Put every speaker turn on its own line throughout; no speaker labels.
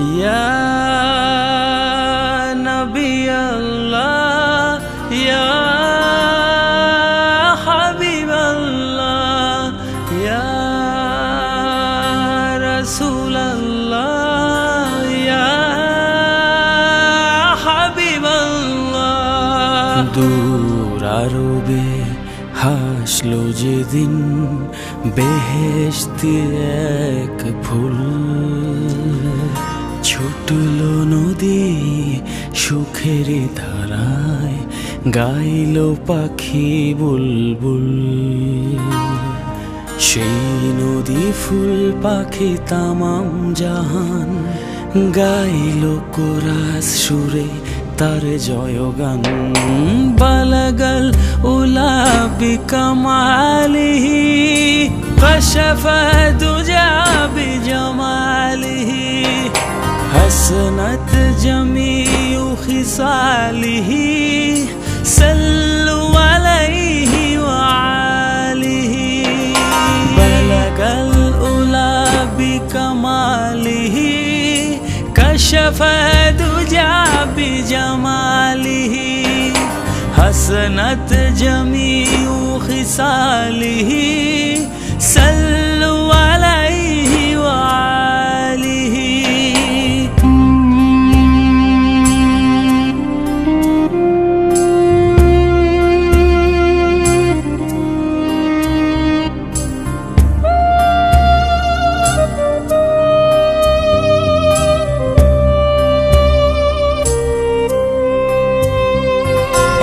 ইয়া নবী আল্লাহ ইয়া হাবিব আল্লাহ ইয়া রসুল আল্লাহ ইয়া হাবিব আল্লাহ দূর আরবে হাসলো যেদিন বেহেশতি এক ফুল। ছুটল নদী সুখের ধারায়, গাইল পাখি বুলবুল। সেই নদী ফুল পাখি তামাম জাহান, গাইল কোরাস সুরে তার জয়গান। বালাগাল উলা বিকামালিহি কশফ দুজা বিজমালিহি حسنت جميع خصاله صلوا عليه وعاله بلغ الأولى بكماله كشف دجى بجماله حسنت جميع خصاله صلوا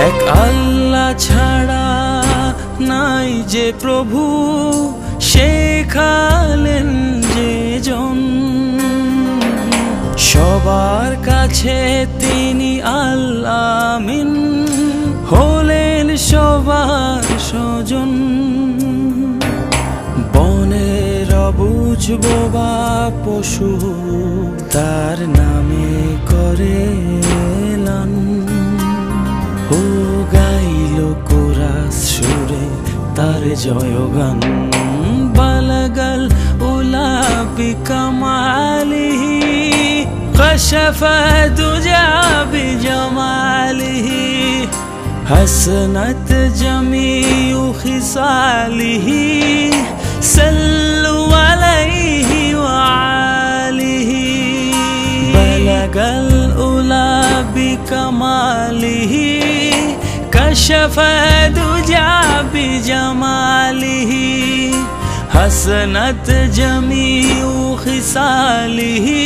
এক আল্লাহ ছাড়া নাই যে প্রভু, শেখালেন যে জন সবার কাছে তিনি আল্লামিন হলেন সবার স্বজন। বনের অবুঝ বা পশু তার নামে করে। জয়গান বালাগাল উলা বিকামালিহি কশফ দুজা বিজমালিহি حسنت جميع خصاله صلوا عليه وعاله بلغ الأولى بكماله كشف دجى حسنت جميع خصاله